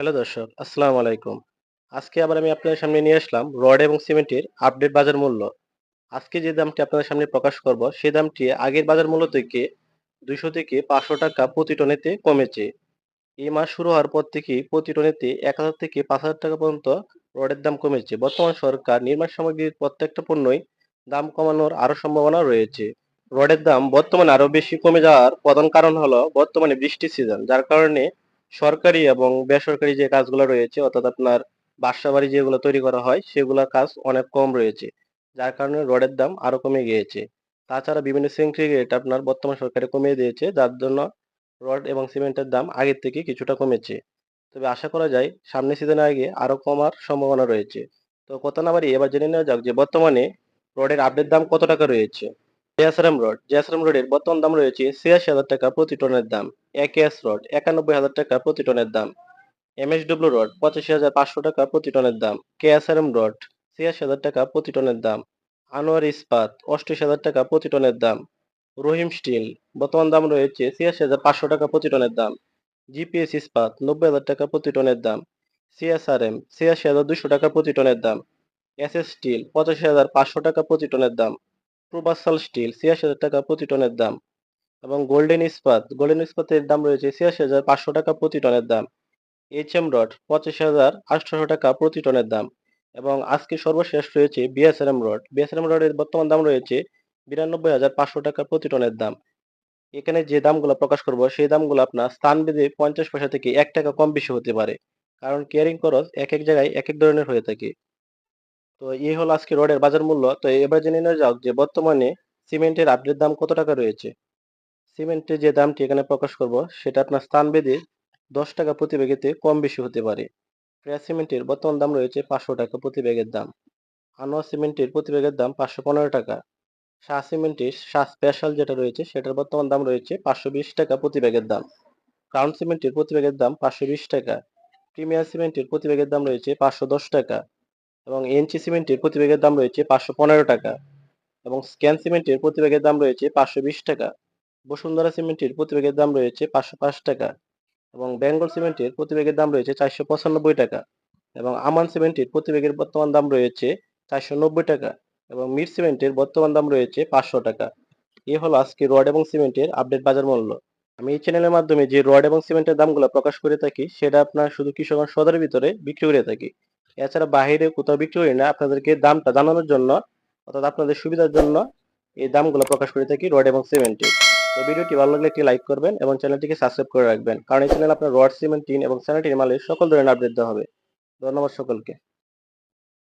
Hello দর্শক, আসসালামু আলাইকুম। আজকে আবার আমি আপনাদের সামনে নিয়ে আসলাম রড এবং সিমেন্টের আপডেট বাজার মূল্য। আজকে যে দামটি আপনাদের সামনে প্রকাশ করব সেই দামটি আগের বাজার মূল্য থেকে দুইশো থেকে পাঁচশো টাকা প্রতি টনেতে কমেছে। এই মাস শুরু হওয়ার পর থেকে প্রতি টনেতে এক হাজার থেকে পাঁচ হাজার টাকা পর্যন্ত রডের দাম কমেছে। বর্তমান সরকার নির্মাণ সামগ্রীর প্রত্যেকটা পণ্যই দাম কমানোর আরও সম্ভাবনা রয়েছে। রডের দাম বর্তমানে আরও বেশি কমে যাওয়ার প্রধান কারণ হলো বর্তমানে বৃষ্টির সিজন যার কারণে সরকারি এবং বেসরকারি যে কাজগুলো রয়েছে, অর্থাৎ আপনার বাসা বাড়ি যেগুলো তৈরি করা হয়, সেগুলোর কাজ অনেক কম রয়েছে। যার কারণে রডের দাম আরও কমে গিয়েছে। তাছাড়া বিভিন্ন সিন্ডিকেট আপনার বর্তমান সরকারে কমিয়ে দিয়েছে, যার জন্য রড এবং সিমেন্টের দাম আগের থেকে কিছুটা কমেছে। তবে আশা করা যায়, সামনের সিজনের আগে আরও কমার সম্ভাবনা রয়েছে। তো কথা না বাড়িয়ে এবার জেনে নেওয়া যাক যে বর্তমানে রডের আপডেট দাম কত টাকা রয়েছে? জেএসআরএম রড জেএসআরএম রডের বর্তমান দাম রয়েছে ছিয়াশি হাজার টাকা প্রতি টনের দাম। একেএস রড, একানব্বই হাজার টাকা প্রতি টনের দাম। এমএসডব্লিউ রড, পঁচাশি হাজার পাঁচশো টাকা প্রতি টনের দাম। কেএসআরএম রড, ছিয়াশি হাজার টাকা প্রতি টনের দাম। আনোয়ার ইস্পাত অষ্টাশি হাজার টাকা প্রতি টনের দাম। রহিম স্টিল, বর্তমান দাম রয়েছে ছিয়াশি হাজার পাঁচশো টাকা প্রতি টনের দাম। জিপিএস ইস্পাত, নব্বই হাজার টাকা প্রতি টনের দাম। সিএসআরএম, ছিয়াশি হাজার দুশো টাকা প্রতি টনের দাম। এস এস স্টিল, পঁচাশি হাজার পাঁচশো টাকা প্রতি টনের দাম। প্রবাসাল স্টিল ছিয়াশি হাজার টাকা প্রতি টনের দাম। এবং গোল্ডেন ইস্পাত গোল্ডেন ইস্পাতের দাম রয়েছে ছিয়াশি হাজার পাঁচশো টাকা প্রতি টনের দাম। এইচ এম রড পঁচাশি হাজার আটশোশো টাকা প্রতি টনের দাম। এবং আজকে সর্বশেষ রয়েছে বিএসআরএম রড বিএসআরএম রডের বর্তমান দাম রয়েছে বিরানব্বই হাজার পাঁচশো টাকা প্রতি টনের দাম। এখানে যে দামগুলো প্রকাশ করব, সেই দামগুলো আপনার স্থান বেঁধে পঞ্চাশ পয়সা থেকে এক টাকা কম বেশি হতে পারে। কারণ কেয়ারিং খরচ এক এক জায়গায় এক এক ধরনের হয়ে থাকে। তো এই হলো আজকে রডের বাজার মূল্য। তো এবার জেনে নেওয়া যাক যে বর্তমানে সিমেন্টের আপডেট দাম কত টাকা রয়েছে। সিমেন্টের যে দামটি এখানে প্রকাশ করব, সেটা আপনার স্থান বেঁধে দশ টাকা প্রতি ব্যাগেতে কম বেশি হতে পারে। ফ্রেশ সিমেন্টের বর্তমান দাম রয়েছে পাঁচশো টাকা প্রতি ব্যাগের দাম। আনোয়া সিমেন্টের প্রতি ব্যাগের দাম পাঁচশো পনেরো টাকা। শাহ সিমেন্টের শাহ স্পেশাল যেটা রয়েছে, সেটার বর্তমান দাম রয়েছে পাঁচশো বিশ টাকা প্রতি ব্যাগের দাম। ক্রাউন সিমেন্টের প্রতি ব্যাগের দাম পাঁচশো বিশ টাকা। প্রিমিয়ার সিমেন্টের প্রতি ব্যাগের দাম রয়েছে পাঁচশো দশ টাকা। এবং এনচি সিমেন্টের প্রতি ব্যাগের দাম রয়েছে পাঁচশো পনেরো টাকা এবং স্ক্যান সিমেন্টের প্রতি ব্যাগের দাম রয়েছে পাঁচশো বিশ টাকা। বসুন্ধরা সিমেন্টের প্রতি ব্যাগের দাম রয়েছে পাঁচশো পাঁচ টাকা এবং বেঙ্গল সিমেন্টের প্রতি ব্যাগের দাম রয়েছে চারশো পঁচানব্বই টাকা এবং আমান সিমেন্টের প্রতি ব্যাগের বর্তমান দাম রয়েছে চারশো নব্বই টাকা এবং মিট সিমেন্টের বর্তমান দাম রয়েছে পাঁচশো টাকা। এ হলো আজকে রড এবং সিমেন্টের আপডেট বাজার মূল্য। আমি এই চ্যানেলের মাধ্যমে যে রড এবং সিমেন্টের দামগুলো প্রকাশ করে থাকি, সেটা আপনার শুধু কৃষকগঞ্জ সদরের ভিতরে বিক্রি করে থাকি। এছাড়া বাহিরে কোথাও বিক্রি করি না, আপনাদেরকে দামটা জানানোর জন্য অর্থাৎ আপনাদের সুবিধার জন্য এই দামগুলো প্রকাশ করে থাকি রড এবং সিমেন্টের তো ভিডিওটি ভালো লাগলে একটি লাইক করবেন এবং চ্যানেলটিকে সাবস্ক্রাইব করে রাখবেন, কারণ এই চ্যানেল আপনার রড, সিমেন্ট, টিন এবং স্যানিটারি মালের সকল ধরনের আপডেট দেওয়া হবে। ধন্যবাদ সকলকে।